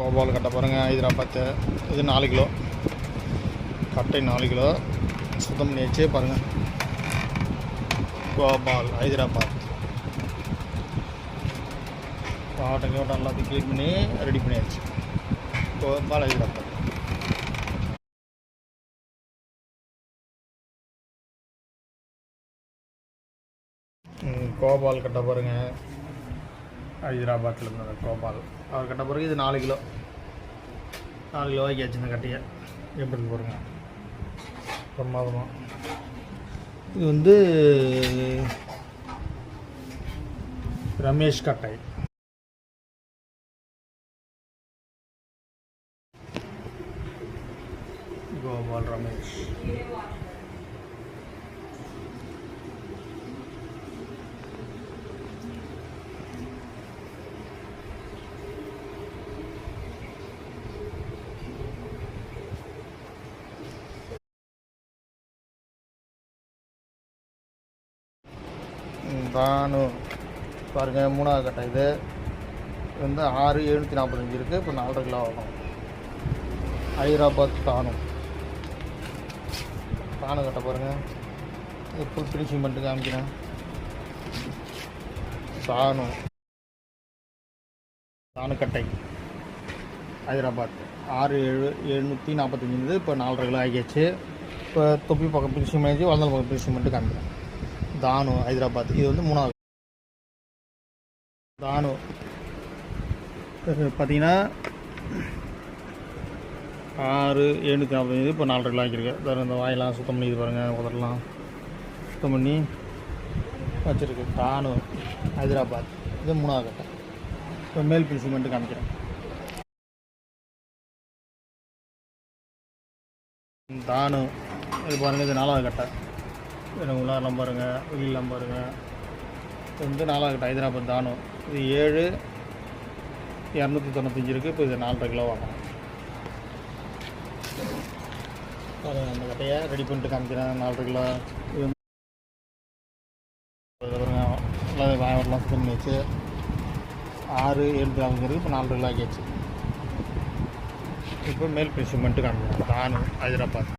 கோபால் கட்டை பாருங்கள் ஹைதராபாத்து இது நாலு கிலோ. கட்டை நாலு கிலோ. சுத்தம் பண்ணி வச்சு பாருங்கள் கோபால் ஹைதராபாத். வாட்டம் கீட்டம் எல்லாத்தையும் க்ளீன் பண்ணி ரெடி பண்ணியாச்சு. கோபால் ஹைதராபாத். ம், கோபால் கட்டை பாருங்கள் ஹைதராபாத்தில் இருந்த கோபால். அவர் கட்ட பிறகு இது நாலு கிலோ. நாலு கிலோவாய்க்கு ஆச்சு இந்த கட்டையை. எப்படி பாருங்க. பிரமாதமாக இது வந்து ரமேஷ் கட்டை. கோபால் ரமேஷ். தானு பாருங்கள் மூணாவது கட்டை இது. வந்து ஆறு எழுநூற்றி நாற்பத்தஞ்சு இருக்குது இப்போ நாலரை கிலோ ஆகும். ஹைதராபாத் தானு. தானு கட்டை பாருங்கள் ஃபுல் ஃபினிஷிங் பண்ணிட்டு காமிக்கிறேன். தானு. தானு கட்டை. ஹைதராபாத். ஆறு ஏழு எழுநூற்றி நாற்பத்தஞ்சு இருந்தது. இப்போ நாலரை கிலோ ஆகியாச்சு. இப்போ தொப்பி பக்கம் ஃபினிஷிங் பண்ணிச்சு வளர்ந்த பக்கம் ஃபினிஷிங் பண்ணிட்டு காமிக்கிறேன். தானு ஹைதராபாத். இது வந்து மூணாவது. தானு. பார்த்தீங்கன்னா ஆறு ஏழு நாற்பது இப்போ நாலரை கிலோ ஆக்கியிருக்கு. வேறு இந்த வாயெல்லாம் சுத்தம் பண்ணி இது பாருங்கள் உதறலாம் சுத்தம் பண்ணி வச்சுருக்கு. தானு ஹைதராபாத். இது மூணாவது கட்டை இப்போ மேல் பிரிசிங் பண்ணிட்டு காமிக்கிறேன். தானு. இது பாருங்கள் இது நாலாவது கட்டை எனக்கு உள்ளாரெலாம் பாருங்கள் வெளியிலாம் பாருங்கள் இது வந்து நாலாவது ஹைதராபாத் தானும். இது ஏழு இரநூத்தி தொண்ணூத்தஞ்சு இருக்குது இப்போ இது நாலரை கிலோ வாங்கணும். பாருங்கள் அந்த கட்டையை ரெடி பண்ணிட்டு காமிக்கிறேன். நாலரை கிலோ. இது வந்து இது வாயவரெலாம் சுத்தம் பண்ணி வச்சு ஆறு ஏழு நாற்பது இருக்குது இப்போ நாலரை கிலோ ஆகியாச்சு. இப்போ மேல் பிரிசிங் மட்டும் காமிக்கிறேன். தானு ஹைதராபாத்.